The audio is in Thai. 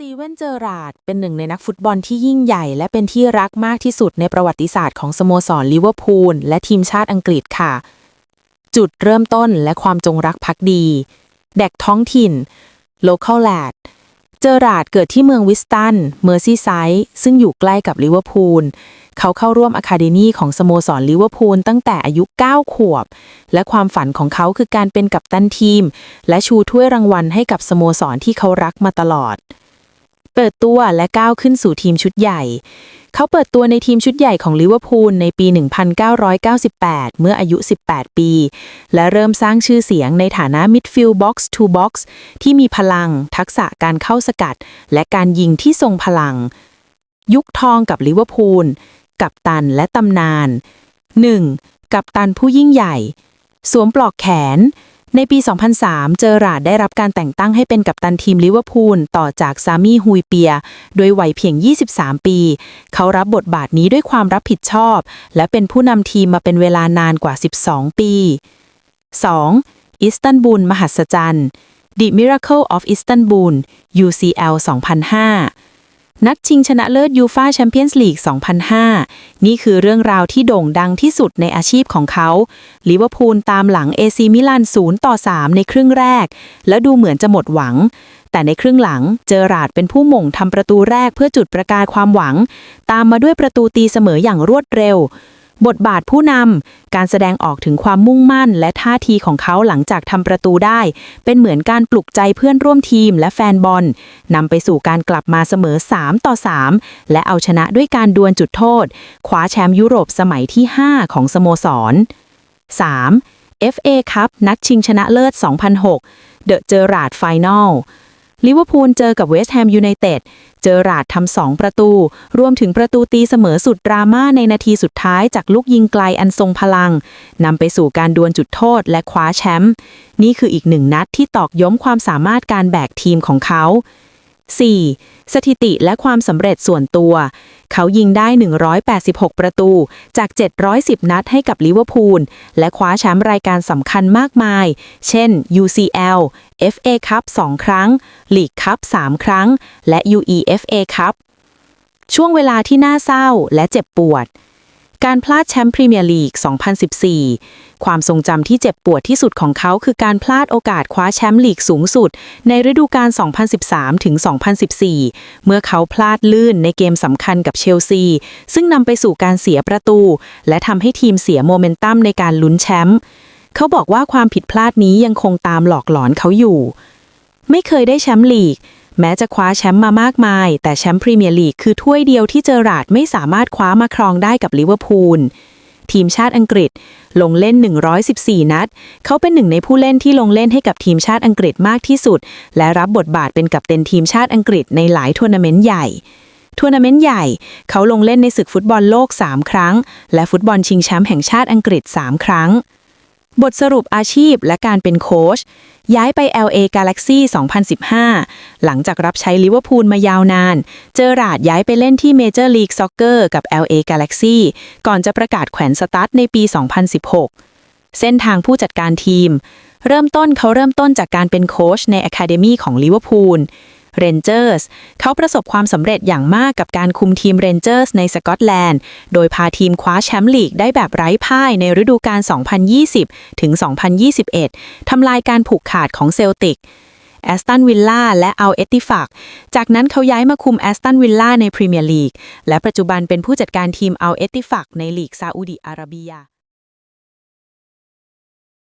ตีเวนเจอราร์ดเป็นหนึ่งในนักฟุตบอลที่ยิ่งใหญ่ และเป็นที่รักมากที่สุดในประวัติศาสตร์ของสโมสรลิเวอร์พูลและทีมชาติอังกฤษค่ะ จุดเริ่มต้นและความจงรักภักดี แดกท้องถิ่น local lad เจอราร์ดเกิดที่เมืองวิสตัน เมอร์ซีไซด์ซึ่งอยู่ใกล้กับลิเวอร์พูล เขาเข้าร่วมอะคาเดมีของสโมสรลิเวอร์พูลตั้งแต่อายุ 9 ขวบ และความฝันของเขาคือการเป็นกัปตันทีม และชูถ้วยรางวัลให้กับสโมสรที่เขารักมาตลอด เปิดตัวและก้าวขึ้นสู่ทีมชุดใหญ่ เขาเปิดตัวในทีมชุดใหญ่ของลิเวอร์พูลในปี 1998 เมื่ออายุ 18 ปี และเริ่มสร้างชื่อเสียงในฐานะมิดฟิลด์บ็อกซ์ทูบ็อกซ์ที่มีพลัง ทักษะการเข้าสกัด และการยิงที่ทรงพลัง ยุคทองกับลิเวอร์พูล กัปตันและตำนาน 1. กัปตันผู้ยิ่งใหญ่ สวมปลอกแขน ในปี 2003 เจอราดได้รับการแต่งตั้งให้เป็นกัปตันทีมลิเวอร์พูลต่อจากซามี่ฮุยเปีย โดยวัยเพียง 23 ปี เขารับบทบาทนี้ด้วยความรับผิดชอบ และเป็นผู้นำทีมมาเป็นเวลานานกว่า 12 ปี 2. อิสตันบูลมหัศจรรย์ The Miracle of Istanbul UCL 2005 นัดชิงชนะเลิศยูฟาแชมเปี้ยนส์ลีก 2005 นี่คือเรื่องราวที่โด่งดังที่สุดในอาชีพของเขา ลิเวอร์พูลตามหลังเอซีมิลาน0ต่อ 3 ในครึ่งแรก แล้วดูเหมือนจะหมดหวัง แต่ในครึ่งหลังเจอราร์ดเป็นผู้หม่งทำประตูแรกเพื่อจุดประกายความหวัง ตามมาด้วยประตูตีเสมออย่างรวดเร็ว บทบาทผู้นำการแสดงออกถึงความมุ่งมั่น และท่าทีของเขาหลังจากทำประตูได้ เป็นเหมือนการปลุกใจเพื่อนร่วมทีมและแฟนบอลนำไปสู่การกลับมาเสมอ 3 ต่อ 3 และเอาชนะด้วยการดวลจุดโทษคว้าแชมป์ยุโรปสมัยที่ 5 ของสโมสร 3. FA คัพนัดชิงชนะเลิศ 2006 The Gerrard Final ลิเวอร์พูลเจอกับเวสต์แฮมยูไนเต็ด เจอราร์ดทำสองประตู รวมถึงประตูตีเสมอสุดดราม่าในนาทีสุดท้ายจากลูกยิงไกลอันทรงพลังนำไปสู่การดวลจุดโทษและคว้าแชมป์นี่คืออีกหนึ่งนัดที่ตอกย้ำความสามารถการแบกทีมของเขา 4. สถิติและความสำเร็จส่วนตัว เขายิงได้ 186 ประตู จาก 710 นัดให้กับลิเวอร์พูล และคว้าแชมป์รายการสำคัญมากมาย เช่น UCL FA Cup 2 ครั้ง League Cup 3ครั้ง และ UEFA Cup ช่วงเวลาที่น่าเศร้าและเจ็บปวด การพลาดแชมป์พรีเมียร์ลีก 2014 ความทรงจำที่เจ็บปวดที่สุดของเขาคือการพลาดโอกาสคว้าแชมป์ลีกสูงสุด ในฤดูกาล 2013 ถึง 2014 เมื่อเขาพลาดลื่นในเกมสำคัญกับเชลซี ซึ่งนำไปสู่การเสียประตู และทำให้ทีมเสียโมเมนตัมในการลุ้นแชมป์ เขาบอกว่าความผิดพลาดนี้ยังคงตามหลอกหลอนเขาอยู่ ไม่เคยได้แชมป์ลีก แม้จะคว้าแชมป์มามากมาย แต่แชมป์พรีเมียร์ลีกคือถ้วยเดียวที่เจอราร์ดไม่สามารถคว้ามาครองได้กับลิเวอร์พูลทีมชาติอังกฤษ ลงเล่น 114 นัด เขาเป็นหนึ่งในผู้เล่นที่ลงเล่นให้กับทีมชาติอังกฤษมากที่สุด และรับบทบาทเป็นกัปตันทีมชาติอังกฤษในหลายทัวร์นาเมนต์ใหญ่ทัวร์นาเมนต์ใหญ่ เขาลงเล่นในศึกฟุตบอลโลก 3 ครั้ง และฟุตบอลชิงแชมป์แห่งชาติอังกฤษ 3 ครั้ง บทสรุปอาชีพและการเป็นโค้ชย้ายไป LA Galaxy 2015 หลังจากรับใช้ลิเวอร์พูลมายาวนาน เจอราดย้ายไปเล่นที่ Major League Soccer กับ LA Galaxy ก่อนจะประกาศแขวนสตาร์ทในปี 2016 เส้นทางผู้จัดการทีม เริ่มต้นเขาเริ่มต้นจากการเป็นโค้ชใน Academy ของลิเวอร์พูล เรนเจอร์สเขาประสบความสำเร็จอย่างมากกับการคุมทีมเรนเจอร์สในสกอตแลนด์ โดยพาทีมคว้าแชมป์ลีกได้แบบไร้พ่ายในฤดูกาล 2020 ถึง 2021 ทำลายการผูกขาดของเซลติกแอสตันวิลล่าและเอัลเอติฟักจากนั้นเขาย้ายมาคุมแอสตันวิลล่าในพรีเมียร์ลีก และปัจจุบันเป็นผู้จัดการทีมเอัลเอติฟักในลีกซาอุดิอาระเบีย